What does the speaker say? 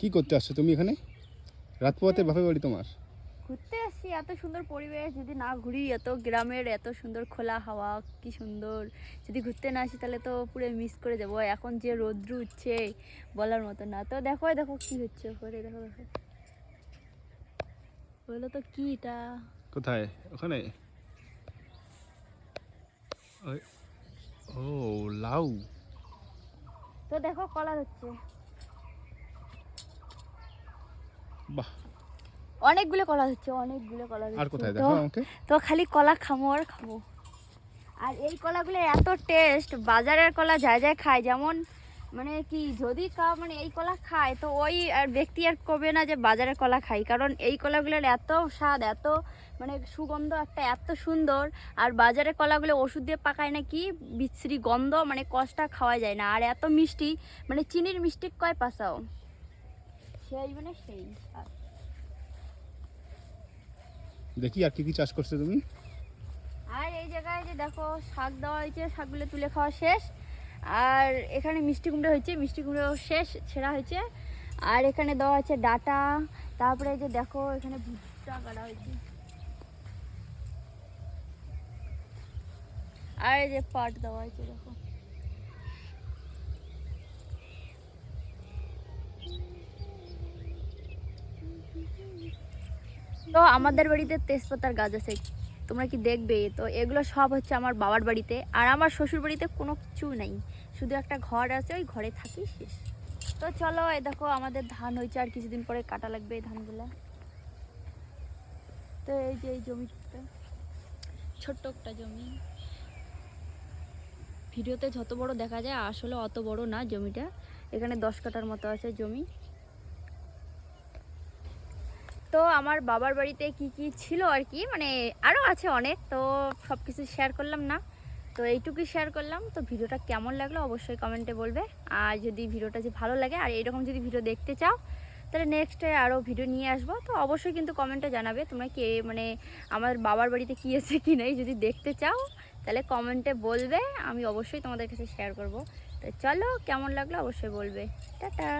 কি করতে আসছো তুমি এখানে? রাত পোয়াতে বাপের বাড়ি তোমার? ঘুরতে আসছি এত সুন্দর পরিবেশ যদি না ঘুরি এত গ্রামের এত সুন্দর খোলা হাওয়া কি সুন্দর। যদি ঘুরতে না আসি তাহলে তো পুরো মিস করে যাব। এখন যে রৌদ্র উঠছে বলার মতো না। তো দেখো দেখো কি হচ্ছে ওপরে দেখো দেখো। বলো তো কি এটা? কোথায়? ওখানে? ও লাউ। তো দেখো কলা হচ্ছে। বাহ। অনেকগুলো কলা হচ্ছে অনেকগুলো কলা আর হচ্ছে। কোথায়? তো দেখো আমাকে। তো খালি কলা খামো আর খাব আর এই কলাগুলো এত টেস্ট বাজারের কলা যায় যায় খায় যেমন মানে কি যদি কা মানে এই কলা খায় তো ওই আর ব্যক্তি আর কবে না যে বাজারের কলা খাই কারণ এই কলাগুলোর এত স্বাদ এত মানে সুগন্ধ একটা এত সুন্দর আর বাজারের কলাগুলো ওষুধ দিয়ে পাকায় নাকি বিশ্রী গন্ধ মানে কষ্টা খাওয়া যায় না। আর এত মিষ্টি মানে চিনির মিষ্টি কয় পাসাও? সেই মানে সেই। দেখি আর কি কি চাষ করছ তুমি? আর এই জায়গায় যে দেখো শাক দেওয়া হয়েছে শাকগুলো তুলে খাওয়া শেষ। আর এখানে মিষ্টি কুমড়ো হয়েছে মিষ্টি কুমড়ো শেষ ছেঁড়া হয়েছে। আর এখানে দেওয়া আছে ডাটা তারপরে এই যে দেখো এখানে ভুট্টা কাটা হয়েছে। আর এই যে পাট দেওয়া হয়েছে দেখো। তো আমাদের বাড়িতে তেজপাতার গাছ আছে, তোমরা কি দেখবে? তো এগুলো সব হচ্ছে আমার বাবার বাড়িতে, আর আমার শ্বশুর বাড়িতে কোনো কিছু নেই। শুধু একটা ঘর আছে, ওই ঘরে থাকি, শেষ। তো চলো, এই দেখো, আমাদের ধান হয়েছে, আর কিছুদিন পরে কাটা লাগবে এই ধানগুলো। তো এই যে এই জমিটা, ছোট্ট একটা জমি। ভিডিওতে যত বড় দেখা যায়, আসলে অত বড় না জমিটা। এখানে দশ কাটার মতো আছে জমি। তো আমার বাবার বাড়িতে কি কি ছিল আর কি মানে আরও আছে অনেক, তো সব কিছু শেয়ার করলাম না। তো এইটুকুই শেয়ার করলাম। তো ভিডিওটা কেমন লাগল অবশ্যই কমেন্টে বলবে। আর যদি ভিডিওটা যে ভালো লাগে, আর এরকম যদি ভিডিও দেখতে চাও, তাহলে নেক্সট আরও ভিডিও নিয়ে আসব। তো অবশ্যই কিন্তু কমেন্টে জানাবে তোমরা কে মানে আমার বাবার বাড়িতে কী আছে কি নেই, যদি দেখতে চাও, তাহলে কমেন্টে বলবে। আমি অবশ্যই তোমাদের কাছে শেয়ার করব। তো চলো, কেমন লাগল অবশ্যই বলবে। টাটা।